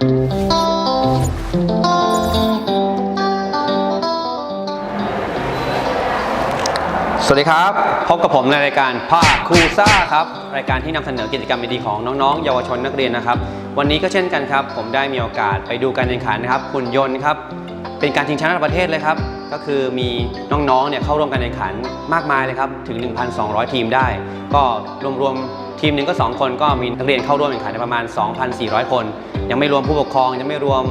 สวัสดีครับ พบกับผมในรายการภาคครูซ่าครับ รายการที่นำเสนอกิจกรรมดีๆของน้องๆ เยาวชนนักเรียนนะครับ วันนี้ก็เช่นกันครับ ผมได้มีโอกาสไปดูการแข่งขันนะครับหุ่นยนต์ครับ เป็นการชิงชนะระดับประเทศเลยครับ ก็คือมีน้องๆ เนี่ยเข้าร่วมการแข่งขันมากมายเลยครับ ถึง 1,200 ทีมได้ ก็รวมๆ ทีมหนึ่งก็ 2 คนก็มีนักเรียนเข้าร่วมแข่งขันประมาณ 2,400 คน ยังไม่รวมผู้ปกครอง ยังไม่รวม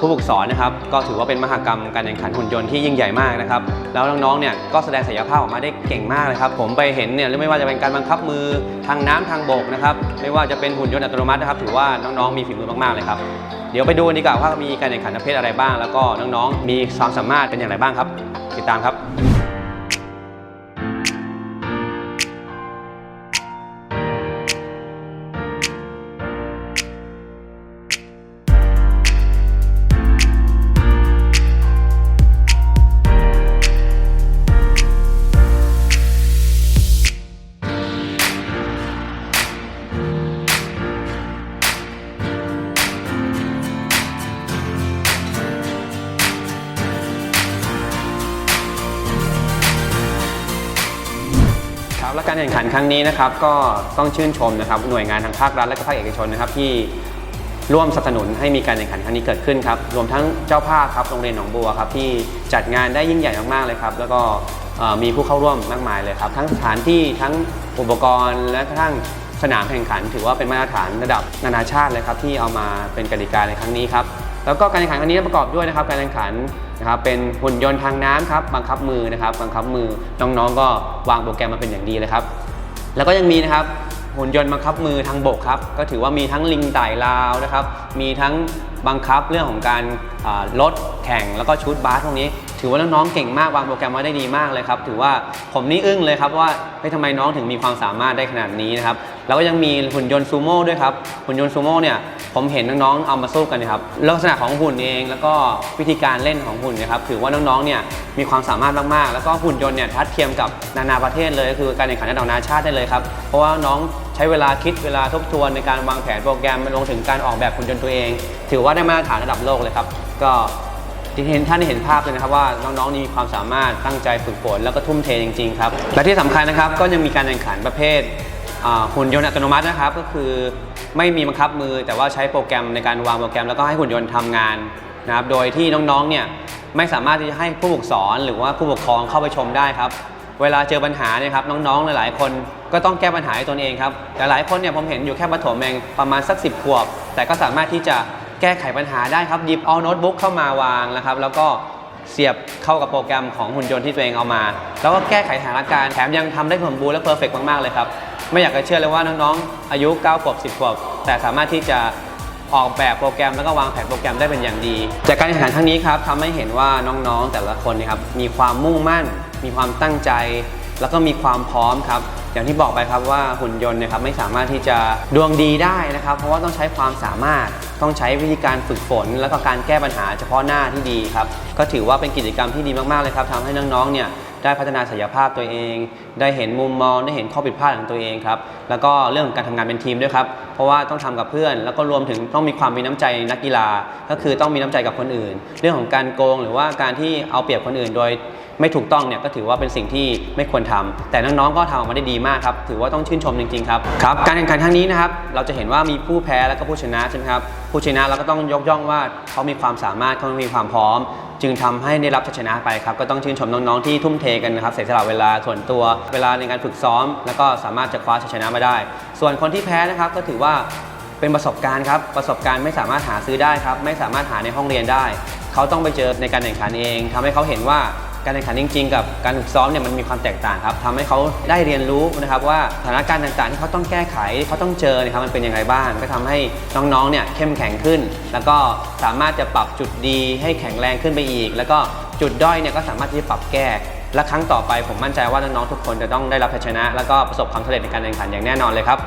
ผู้ฝึกสอนนะครับก็ถือว่าเป็นมหกรรมการแข่งขันหุ่นยนต์ที่ยิ่งใหญ่มากนะครับแล้วน้องๆเนี่ยก็แสดงศักยภาพออกมาได้เก่งมากเลยครับผมไปเห็นเนี่ยไม่ว่าจะเป็นการบังคับมือทางน้ำทางบกนะครับไม่ว่าจะเป็นหุ่นยนต์อัตโนมัตินะครับถือว่าน้องๆมีฝีมือมากๆเลยครับเดี๋ยวไปดูกันดีกว่าว่ามีการแข่งขันประเภทอะไรบ้าง แล้วก็น้องๆมีความสามารถเป็นอย่างไรบ้างครับ ติดตามครับ และการแข่งขันครั้งนี้นะครับก็ต้องชื่นชมนะครับหน่วยงานทางภาครัฐและก็ภาคเอกชนนะครับที่ร่วมสนับสนุนให้มีการแข่งขันครั้งนี้เกิดขึ้นครับรวมทั้งเจ้าภาพครับโรงเรียนหนองบัวครับที่จัดงานได้ยิ่งใหญ่มากๆเลยครับแล้วก็มีผู้เข้าร่วมมากมายเลยครับทั้งสถานที่ทั้งอุปกรณ์และกระทั่งสนามแข่งขัน ถือว่าเป็นมาตรฐานระดับนานาชาติเลยครับที่เอามาเป็นกติกาในครั้งนี้ครับ แล้วก็การแข่งขันครั้งนี้ประกอบด้วยนะครับ การแข่งขันนะครับเป็นหุ่นยนต์ทางน้ำครับบังคับมือนะครับบังคับมือน้องๆ ก็วางโปรแกรมมาเป็นอย่างดีเลยครับ แล้วก็ยังมีนะครับ หุ่นยนต์บังคับมือทางบกครับ ก็ถือว่ามีทั้งลิงไต่ลาวนะครับ มีทั้งบังคับเรื่องของการอ่ารถแข่งแล้วก็ชุดบาสพวกนี้ ถือว่าน้องๆเก่งมากวางโปรแกรมมาได้ดีมากเลยครับ ถือว่าผมนี่อึ้งเลยครับว่าเฮ้ยทำไมน้องถึงมีความสามารถได้ขนาดนี้นะครับแล้วก็ยังมีหุ่นยนต์ซูโม่ด้วยครับหุ่นยนต์ซูโม่เนี่ยผมเห็นน้องๆเอามาสู้กันนะครับลักษณะของหุ่นเองแล้วก็วิธีการเล่นของหุ่นนะครับถือว่าน้องๆเนี่ยมีความสามารถมากๆ แล้วก็หุ่นยนต์เนี่ยทัดเทียมกับนานาประเทศเลยก็คือการแข่งขันระดับนานาชาติได้เลยครับเพราะว่าน้อง ช้เวลาคิดเวลาทบทวนในการวางแผนโปรแกรมรวมถึงการออกแบบหุ่นยนต์ตัวเอง ถือว่าได้มาตรฐานระดับโลกเลยครับ ก็ที่เห็นท่านได้เห็นภาพเลยนะครับว่าน้องๆนี่มีความสามารถตั้งใจฝึกฝนแล้วก็ทุ่มเทจริงๆครับและที่สำคัญนะครับก็ยังมีการแข่งขันประเภทหุ่นยนต์อัตโนมัตินะครับก็คือไม่มีบังคับมือ แต่ว่าใช้โปรแกรมในการวางโปรแกรม แล้วก็ให้หุ่นยนต์ทำงานนะครับโดยที่น้องๆเนี่ยไม่สามารถที่จะให้ผู้ปกสอนหรือว่าผู้ปกครองเข้าไปชมได้ครับ เวลาเจอปัญหาเนี่ยครับน้องๆ หลาย ๆ คนก็ต้องแก้ปัญหาให้ตนเองครับแต่หลายคนเนี่ยผมเห็นอยู่แค่ประถมเองประมาณสัก 10 ขวบ แต่ก็สามารถที่จะแก้ไขปัญหาได้ครับหยิบเอาโน้ตบุ๊กเข้ามาวางนะครับ แล้วก็เสียบเข้ากับโปรแกรมของหุ่นยนต์ที่ตัวเองเอามา แล้วก็แก้ไขสถานการณ์แถมยังทำได้สมบูรณ์และเพอร์เฟกมาก ๆ เลยครับ ไม่อยากจะเชื่อเลยว่าน้องๆ อายุ 9 ขวบ 10 ขวบ แต่สามารถที่จะออกแบบโปรแกรมแล้วก็วางแผนโปรแกรมได้เป็นอย่างดี จากการแข่งขันครั้งนี้ครับทำให้เห็นว่าน้องๆ แต่ละคนเนยครับมีความมุ่งมั่น มีความตั้งใจ แล้วก็มีความพร้อมครับ อย่างที่บอกไปครับว่าหุ่นยนต์เนยครับไม่สามารถที่จะดวงดีได้นะครับ เพราะว่าต้องใช้ความสามารถต้องใช้วิธีการฝึกฝน แล้วก็การแก้ปัญหาเฉพาะหน้าที่ดีครับ ก็ถือว่าเป็นกิจกรรมที่ดีมากๆเลยครับทำให้น้องๆเนี่ยได้พัฒนาศักยภาพตัวเอง ได้เห็นมุมมอง ได้เห็นข้อผิดพลาดของตัวเองครับ แล้วก็เรื่องของการทำงานเป็นทีมด้วยครับ เพราะว่าต้องทำกับเพื่อน แล้วก็รวมถึงต้องมีความมีน้ำใจนักกีฬา ก็คือต้องมีน้ำใจกับคนอื่น เรื่องของการโกงหรือว่าการที่เอาเปรียบคนอื่นโดย ไม่ถูกต้องเนี่ยก็ถือว่าเป็นสิ่งที่ไม่ควรทำแต่น้องๆก็ทำออกมาได้ดีมากครับถือว่าต้องชื่นชมจริงๆครับครับการแข่งขันครั้งนี้นะครับเราจะเห็นว่ามีผู้แพ้แล้วก็ผู้ชนะใช่ไหมครับผู้ชนะเราก็ต้องยกย่องว่าเขามีความสามารถเขามีความพร้อม จึงทำให้ได้รับชัยชนะไปครับก็ต้องชื่นชมน้องๆที่ทุ่มเทกันนะครับเสียสละเวลาส่วนตัวเวลาในการฝึกซ้อม แล้วก็สามารถจะคว้าชัยชนะมาได้ ส่วนคนที่แพ้นะครับก็ถือว่าเป็นประสบการณ์ครับประสบการณ์ไม่สามารถหาซื้อได้ครับไม่สามารถหาในห้องเรียนได้ เขาต้องไปเจอในการแข่งขันเองทำให้เขาเห็นว่า การแข่งขันจริง ๆ กับการฝึกซ้อมเนี่ยมันมีความแตกต่างครับทำให้เขาได้เรียนรู้นะครับว่าสถานการณ์ต่างๆ ที่เขาต้องแก้ไขเขาต้องเจอเนะครับมันเป็นยังไงบ้าง ก็ทำให้น้องๆเนี่ยเข้มแข็งขึ้น แล้วก็สามารถจะปรับจุดดีให้แข็งแรงขึ้นไปอีก แล้วก็จุดด้อยเนี่ยก็สามารถที่จะปรับแก้และครั้งต่อไปผมมั่นใจว่าน้องๆทุกคนจะต้องได้รับชัยชนะ แล้วก็ประสบความสำเร็จในการแข่งขันอย่างแน่นอนเลยครับ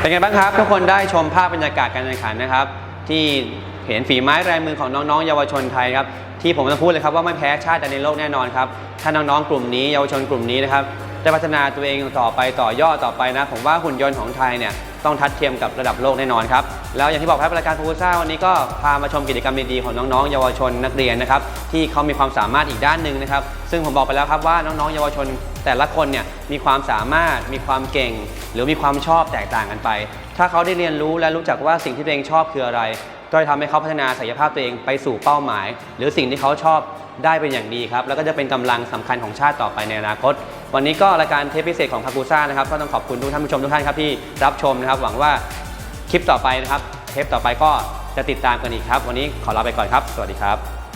เป็นไงบ้างครับ ทุกคนได้ชมภาพบรรยากาศการแข่งขันนะครับ ที่เห็นฝีไม้ลายมือของน้องๆ เยาวชนไทยครับที่ผมจะพูดเลยครับว่าไม่แพ้ชาติใดในโลกแน่นอนครับถ้าน้องๆกลุ่มนี้เยาวชนกลุ่มนี้นะครับ ได้พัฒนาตัวเองต่อไปต่อยอดต่อไปนะ ผมว่าหุ่นยนต์ของไทยเนี่ยต้องทัดเทียมกับระดับโลกแน่นอนครับ แล้วอย่างที่บอกครับรายการฟูซ่าวันนี้ก็พามาชมกิจกรรมดีๆของน้องๆ เยาวชนนักเรียนนะครับที่เขามีความสามารถอีกด้านหนึ่งนะครับ ซึ่งผมบอกไปแล้วครับว่าน้องๆ เยาวชนแต่ละคนเนี่ยมีความสามารถมีความเก่ง หรือมีความชอบแตกต่างกันไป ถ้าเขาได้เรียนรู้และรู้จักว่าสิ่งที่ตัวเองชอบคืออะไร ก็จะทำให้เขาพัฒนาศักยภาพตัวเองไปสู่เป้าหมาย หรือสิ่งที่เขาชอบได้เป็นอย่างดีครับ แล้วก็จะเป็นกำลังสำคัญของชาติต่อไปในอนาคต วันนี้ก็รายการเทปพิเศษของพากูซ่านะครับก็ต้องขอบคุณทุกท่านผู้ชมทุกท่านครับที่รับชมนะครับ หวังว่าคลิปต่อไปนะครับ เทปต่อไปก็จะติดตามกันอีกครับ วันนี้ขอลาไปก่อนครับ สวัสดีครับ